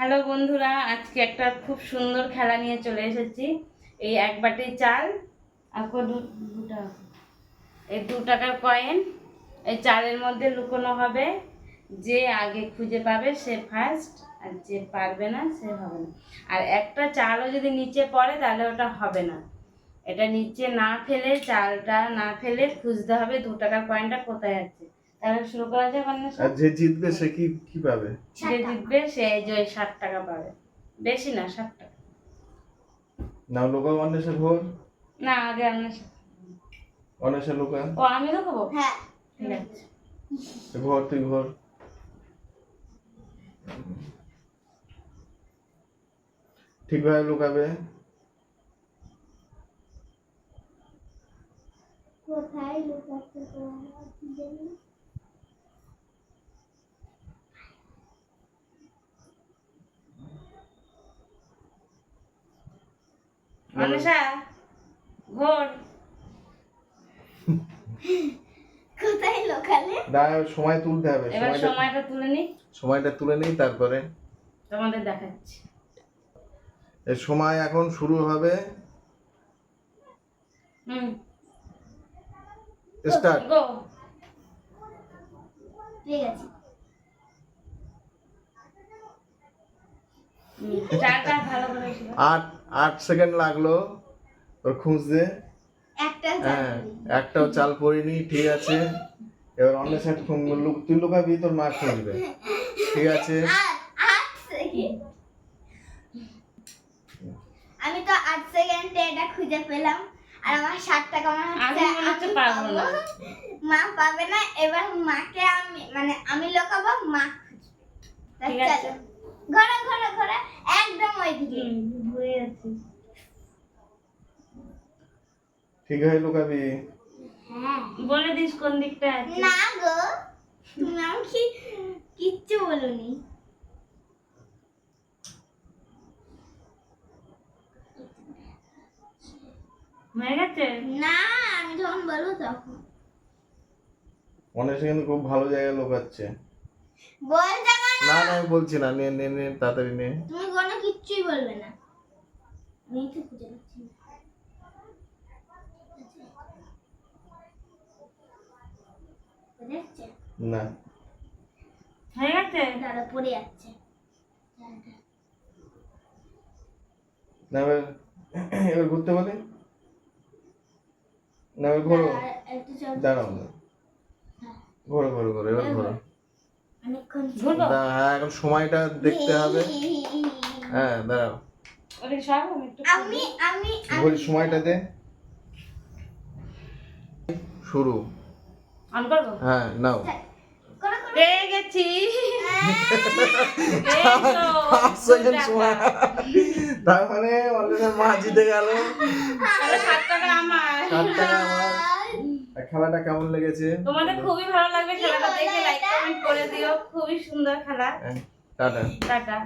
Hello বন্ধুরা, আজকে একটা খুব সুন্দর খেলা নিয়ে চলে এসেছি। এই এক বাটি চাল, আর কো দু দু এই দু টাকার কয়েন। এই চালের মধ্যে লুকোনো হবে। যে আগে খুঁজে পাবে সে ফার্স্ট আর যে পারবে না সে হবে না। আর একটা চালও যদি নিচে পড়ে, তাহলে ওটা হবে না। এটা নিচে না ফেলে, চালটা না ফেলে খুঁজতে হবে দু টাকার কয়েনটা কোথায় আছে। তাহলে শুরু করা যাক অন্বেষা? আর যে জিতবে সে কি কি পাবে? যে জিতবে সে এই যে ষাট টাকা পাবে। বেশি না ষাট টাকা। না লোকা অন্বেষা ঘোর না আগে আমরা অন্বেষা লোকা। ও আমি তো খাব হ্যাঁ। ঘর তুই ঘর। ঠিকভাবে লুকাবে। কোথায় লুকাতে অনিশা ঘোর। কোথায় লুকালে? দাঁড়া সময় তুলতে হবে এবার সময়টা সময়টা তুলে নি। সময়টা তুলে নিই তারপরে তোমাদের দেখাচ্ছি। এর সময় এখন শুরু হবে হুম। স্টার্ট গো। ঠিক আছে চাটা ভালো করে ছিল আট আট সেকেন্ড লাগল ওর খুঁজতে। হ্যাঁ একটাও চাল পড়িনি ঠিক আছে। এবার অন্য সাইড তুই লুকাবি তোর মা খুঁজবে। ঠিক আছে। আমি তো আট সেকেন্ডে এটা খুঁজে পেলাম আর আমার ষাট টাকা মনে হচ্ছে আমি পারব না। মা পাবে না এবার মাকে আমি মানে আমি লোকাবো মা খুঁজবে। ঠিক আছে। ঘোরা ঘোরা ঘোরা একদম ওইদিকে ঘুরে ঠিক হয়ে লুকাবি। হ্যাঁ। বলে দিস কোন দিকটা আছে। না গো তুমি আমাকে কিচ্ছু বলনি। হয়ে গেছে? না আমি যখন বলব তখন। অনেক কিন্তু খুব ভালো জায়গায় লোকাচ্ছে। বলতে না না আমি বলছি না নে নে নে তাড়াতাড়ি নে। তুমি কোনো কিচ্ছুই বলবে না। আমি তো খুঁজে পাচ্ছি না। হয়ে গেছে? দাদা পড়ে যাচ্ছে। না এবার এবার ঘুরতে বলে। না এবার ঘোরো। দাঁড়াও ঘোরো ঘোরো ঘোরো এবার ঘোরো। হ্যাঁ এখন সময়টা দেখতে হবে। হ্যাঁ দাঁড়াও। আমি আমি আমি আমি- সময়টা দে। শুরু। হ্যাঁ নাও। করো, করো। পেয়ে গেছি। সময়। তার মানে অলরেডি মা জিতে গেল। ষাট টাকা আমার। টাকা খেলাটা কেমন লেগেছে? তোমাদের খুবই ভালো লাগবে খেলাটা দেখে লাইক কমেন্ট করে দিও। খুবই সুন্দর খেলা। হ্যাঁ, টাটা। টাটা।